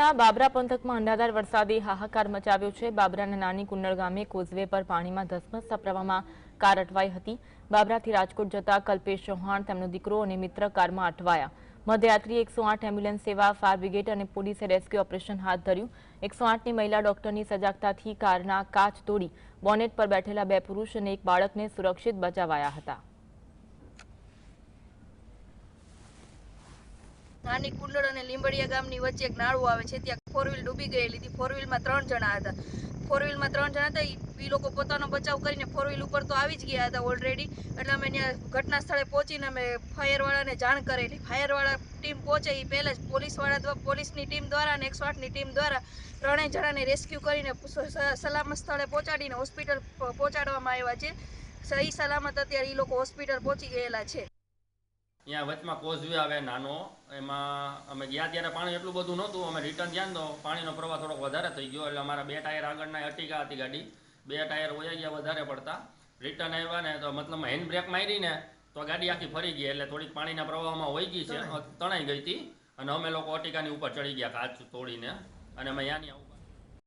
જિલ્લાના બાબરા પંથકમાં અંડાધાર વરસાદે હાહાકાર મચાવ્યો છે. બાબરાના નાની કુંડળ ગામે કોઝવે પર પાણીમાં ધસમસ પ્રવાહમાં કાર અટવાઈ હતી. બાબરાથી રાજકોટ જતા કલ્પેશ ચૌહાણ, તેમનો દીકરો અને મિત્ર કારમાં અટવાયા. મધ્યરાત્રિએ એકસો આઠ એમ્બ્યુલન્સ સેવા, ફાયર બ્રિગેડ અને પોલીસે રેસ્ક્યુ ઓપરેશન હાથ ધર્યું. એકસો આઠની મહિલા ડોક્ટરની સજાગતાથી કારના કાચ તોડી બોનેટ પર બેઠેલા બે પુરુષ અને એક બાળકને સુરક્ષિત બચાવાયા હતા. નાની કુંડળ અને લીંબડિયા ગામની વચ્ચે એક નાળું આવે છે, ત્યાં ફોર વ્હીલ ડૂબી ગયેલી હતી. ફોર વ્હીલમાં ત્રણ જણા હતા. ફોર વ્હીલમાં ત્રણ જણા હતા. ઈ લોકો પોતાનો બચાવ કરીને ફોર વ્હીલ ઉપર તો આવી જ ગયા હતા ઓલરેડી એટલે અમે ત્યાં ઘટના સ્થળે પહોંચીને અમે ફાયરવાળાને જાણ કરેલી. ફાયરવાળા ટીમ પહોંચે એ પહેલાં જ પોલીસવાળા દ્વારા પોલીસની ટીમ દ્વારા અને એકસો આઠની ટીમ દ્વારા ત્રણેય જણાને રેસ્ક્યુ કરીને સલામત સ્થળે પહોંચાડીને હોસ્પિટલ પહોંચાડવામાં આવ્યા છે. સહી સલામત અત્યારે એ લોકો હોસ્પિટલ પહોંચી ગયેલા છે. અહીંયા વચમાં કોઝવે આવે નાનો એમાં અમે ગયા ત્યારે પાણી એટલું બધું નહોતું અમે રિટર્ન ગયા ને તો પાણીનો પ્રવાહ થોડોક વધારે થઈ ગયો એટલે અમારા બે ટાયર આગળના અટીકા હતી ગાડી. બે ટાયર વયા ગયા વધારે પડતા. રિટર્ન આવ્યા ને તો મતલબ હેન્ડ બ્રેક મારી ને તો ગાડી આખી ફરી ગઈ એટલે થોડીક પાણીના પ્રવાહમાં વહી ગઈ છે તણાઈ. ગઈ હતી. અને અમે લોકો અટીકાની ઉપર ચડી ગયા કાચ તોડીને. અને અમે ત્યાંની